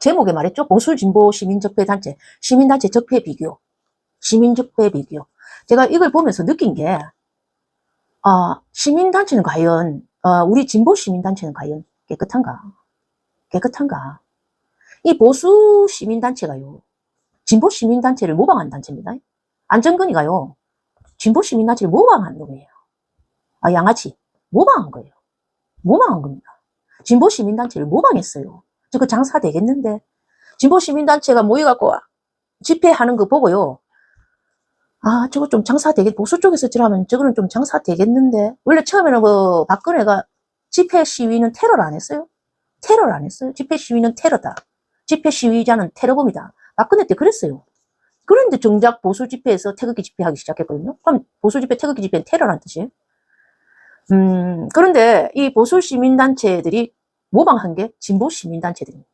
제목에 말했죠. 보수 진보 시민적폐 단체, 시민단체 적폐 비교, 시민적폐 비교. 제가 이걸 보면서 느낀 게, 아, 시민단체는 과연, 어, 우리 진보 시민단체는 과연 깨끗한가? 깨끗한가? 이 보수 시민단체가요, 진보 시민단체를 모방한 단체입니다. 안정근이가요, 진보 시민단체를 모방한 놈이에요. 아, 양아치. 모방한 거예요. 모방한 겁니다. 진보 시민단체를 모방했어요. 저거 장사 되겠는데. 진보 시민단체가 모여갖고 집회하는 거 보고요. 아, 저거 좀 장사 되겠, 보수 쪽에서 지라면 저거는 좀 장사 되겠는데. 원래 처음에는 그 박근혜가 집회 시위는 테러를 안 했어요. 테러를 안 했어요. 집회 시위는 테러다. 집회 시위자는 테러범이다. 박근혜 때 그랬어요. 그런데 정작 보수 집회에서 태극기 집회하기 시작했거든요. 그럼 보수 집회, 태극기 집회는 테러란 뜻이에요. 음, 그런데 이 보수 시민단체들이 모방한 게 진보 시민단체들입니다.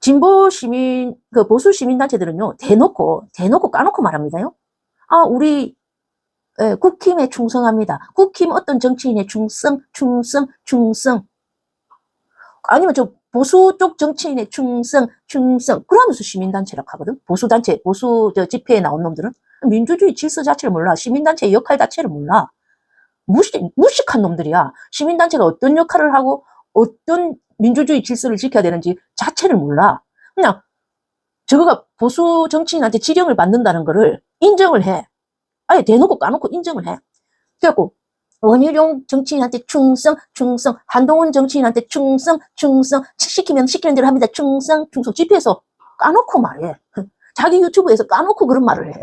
진보 시민, 그 보수 시민단체들은요, 대놓고, 대놓고 까놓고 말합니다요. 아, 우리, 예, 국힘에 충성합니다. 국힘 어떤 정치인의 충성, 충성, 충성. 아니면 저 보수 쪽 정치인의 충성, 충성. 그러면서 시민단체라고 하거든. 보수단체, 보수 저 집회에 나온 놈들은 민주주의 질서 자체를 몰라. 시민단체의 역할 자체를 몰라. 무식, 무식한 놈들이야. 시민단체가 어떤 역할을 하고 어떤 민주주의 질서를 지켜야 되는지 자체를 몰라. 그냥 저거가 보수 정치인한테 지령을 받는다는 거를 인정을 해. 아예 대놓고 까놓고 인정을 해. 그래갖고 원희룡 정치인한테 충성, 충성, 한동훈 정치인한테 충성, 충성, 시키면 시키는 대로 합니다. 충성, 충성. 집회에서 까놓고 말해. 자기 유튜브에서 까놓고 그런 말을 해.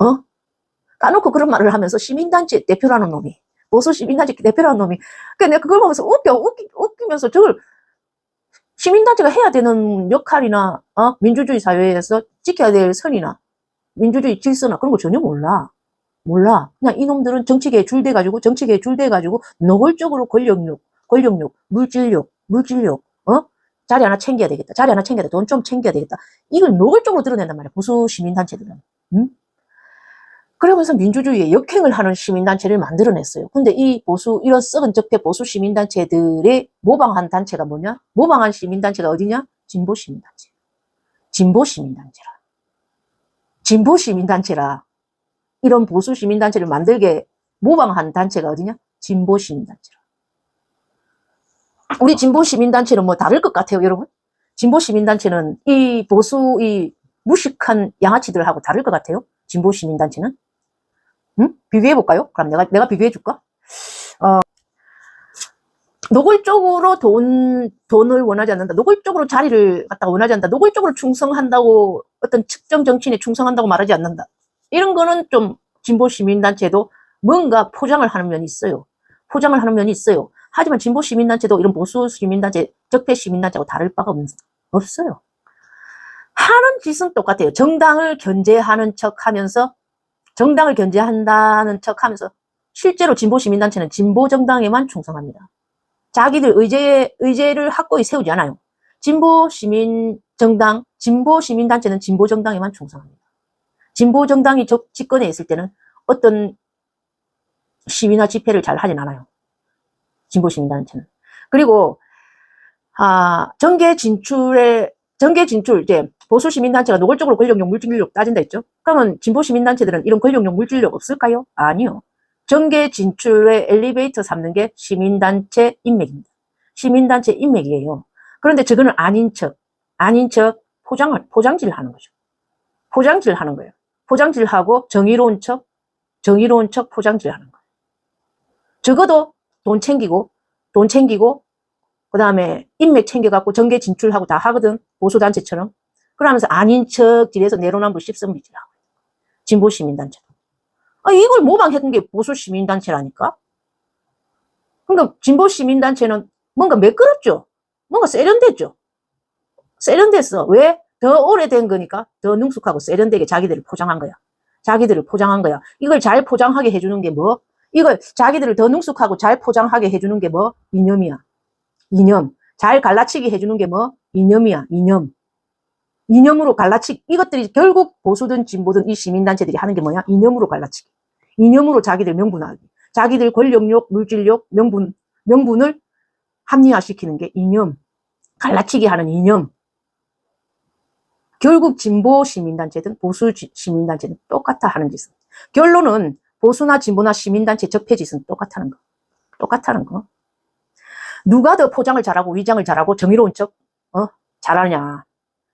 어? 까놓고 그런 말을 하면서 시민단체 대표라는 놈이, 보수 시 민단체 대표라는 놈이, 그러니까 내가 그걸 보면서 웃겨, 웃기, 웃기면서 저걸 시민단체가 해야 되는 역할이나, 어? 민주주의 사회에서 지켜야 될 선이나, 민주주의 질서나 그런 거 전혀 몰라. 몰라. 그냥 이놈들은 정치계에 줄대가지고, 정치계에 줄대가지고, 노골적으로 권력욕, 권력욕, 물질욕, 물질욕, 어? 자리 하나 챙겨야 되겠다. 자리 하나 챙겨야 돼. 돈 좀 챙겨야 되겠다. 이걸 노골적으로 드러낸단 말이야. 보수 시민단체들은. 응? 그러면서 민주주의에 역행을 하는 시민단체를 만들어냈어요. 근데 이 보수, 이런 썩은 적폐 보수 시민단체들의 모방한 단체가 뭐냐? 모방한 시민단체가 어디냐? 진보 시민단체. 진보 시민단체라. 진보 시민단체라. 이런 보수 시민단체를 만들게 모방한 단체가 어디냐? 진보 시민단체라. 우리 진보 시민단체는 뭐 다를 것 같아요, 여러분? 진보 시민단체는 이 보수, 이 무식한 양아치들하고 다를 것 같아요? 진보 시민단체는? 응? 비교해 볼까요? 그럼 내가, 내가 비교해 줄까? 어, 노골적으로 돈, 돈을 원하지 않는다. 노골적으로 자리를 갖다가 원하지 않는다. 노골적으로 충성한다고, 어떤 특정 정치인에 충성한다고 말하지 않는다. 이런 거는 좀 진보 시민단체도 뭔가 포장을 하는 면이 있어요. 포장을 하는 면이 있어요. 하지만 진보 시민단체도 이런 보수 시민단체, 적폐 시민단체하고 다를 바가 없, 없어요. 하는 짓은 똑같아요. 정당을 견제하는 척 하면서 정당을 견제한다는 척 하면서 실제로 진보 시민단체는 진보 정당에만 충성합니다. 자기들 의제, 의제를 확고히 세우지 않아요. 진보 시민 정당, 진보 시민 단체는 진보 정당에만 충성합니다. 진보 정당이 적- 집권에 있을 때는 어떤 시위나 집회를 잘 하진 않아요. 진보 시민 단체는. 그리고, 아, 정계 진출에, 정계 진출, 이제, 보수 시민단체가 노골적으로 권력용, 물질력 따진다 했죠? 그러면 진보 시민단체들은 이런 권력용, 물질력 없을까요? 아니요. 정계 진출의 엘리베이터 삼는 게 시민단체 인맥입니다. 시민단체 인맥이에요. 그런데 저거는 아닌 척, 아닌 척 포장을, 포장질 하는 거죠. 포장질 하는 거예요. 포장질 하고 정의로운 척, 정의로운 척 포장질 하는 거예요. 적어도 돈 챙기고, 돈 챙기고, 그 다음에 인맥 챙겨갖고 정계 진출하고 다 하거든. 보수단체처럼. 그러면서 아닌 척 뒤에서 내로남불 씹성비질하고. 진보 시민단체도. 아, 이걸 모방했던 게 보수 시민단체라니까? 그러니까 진보 시민단체는 뭔가 매끄럽죠? 뭔가 세련됐죠? 세련됐어. 왜? 더 오래된 거니까 더 능숙하고 세련되게 자기들을 포장한 거야. 자기들을 포장한 거야. 이걸 잘 포장하게 해주는 게 뭐? 이걸 자기들을 더 능숙하고 잘 포장하게 해주는 게 뭐? 이념이야. 이념. 잘 갈라치기 해주는 게 뭐? 이념이야. 이념. 이념으로 갈라치기. 이것들이 결국 보수든 진보든 이 시민단체들이 하는 게 뭐냐? 이념으로 갈라치기. 이념으로 자기들 명분하기. 자기들 권력욕, 물질욕, 명분, 명분을 합리화시키는 게 이념. 갈라치기 하는 이념. 결국 진보 시민단체든 보수 지- 시민단체든 똑같아 하는 짓은. 결론은 보수나 진보나 시민단체 적폐 짓은 똑같다는 거. 똑같다는 거. 누가 더 포장을 잘하고 위장을 잘하고 정의로운 척, 어, 잘하냐.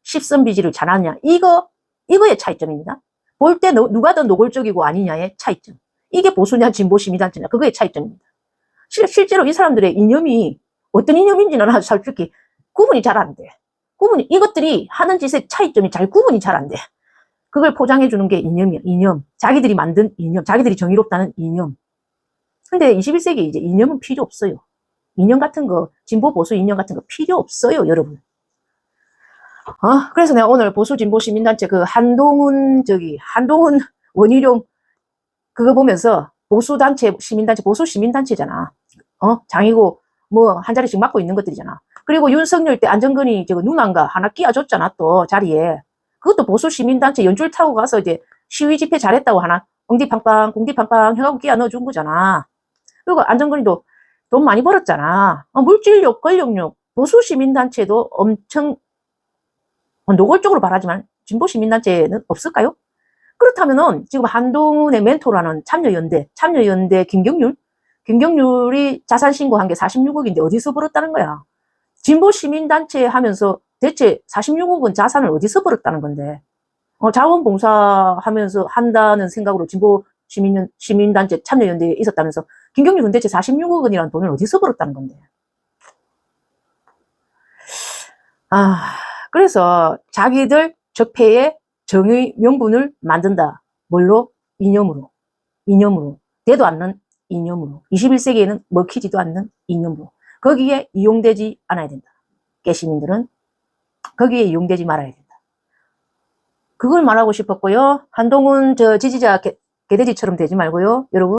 십선비지를 잘하냐. 이거, 이거의 차이점입니다. 볼 때 누가 더 노골적이고 아니냐의 차이점. 이게 보수냐 진보 시민단체냐. 그거의 차이점입니다. 실, 실제로 이 사람들의 이념이 어떤 이념인지는 아주 솔직히 구분이 잘 안 돼. 구분이, 이것들이 하는 짓의 차이점이 잘 구분이 잘 안 돼. 그걸 포장해 주는 게 이념이야, 이념. 자기들이 만든 이념, 자기들이 정의롭다는 이념. 근데 21세기 이제 이념은 필요 없어요. 이념 같은 거, 진보 보수 이념 같은 거 필요 없어요, 여러분. 어, 그래서 내가 오늘 보수 진보 시민단체 그 한동훈, 저기, 한동훈 원희룡 그거 보면서 보수단체, 시민단체, 보수 시민단체잖아. 어, 장이고, 뭐, 한 자리씩 맡고 있는 것들이잖아. 그리고 윤석열 때 안정근이 저거 누난가 하나 끼워줬잖아, 또, 자리에. 그것도 보수 시민단체 연줄 타고 가서 이제 시위 집회 잘했다고 하나, 엉디팡팡, 공디팡팡 해가지고 끼워 넣어준 거잖아. 그리고 안정근이도 돈 많이 벌었잖아. 어, 물질력, 권력력, 보수 시민단체도 엄청 어, 노골적으로 말하지만 진보 시민단체는 없을까요? 그렇다면은 지금 한동훈의 멘토라는 참여연대, 참여연대 김경률, 김경률이 자산 신고한 게 46억인데 어디서 벌었다는 거야? 진보 시민단체 하면서 대체 46억은 자산을 어디서 벌었다는 건데? 어, 자원봉사 하면서 한다는 생각으로 진보 시민, 시민단체 참여연대에 있었다면서 김경률은 대체 46억 원이라는 돈을 어디서 벌었다는 건데? 아, 그래서 자기들 적폐의 정의 명분을 만든다. 뭘로? 이념으로. 이념으로. 되도 않는 이념으로. 21세기에는 먹히지도 않는 이념으로. 거기에 이용되지 않아야 된다. 깨시민들은 거기에 이용되지 말아야 된다. 그걸 말하고 싶었고요. 한동훈 저 지지자 개, 개돼지처럼 되지 말고요. 여러분.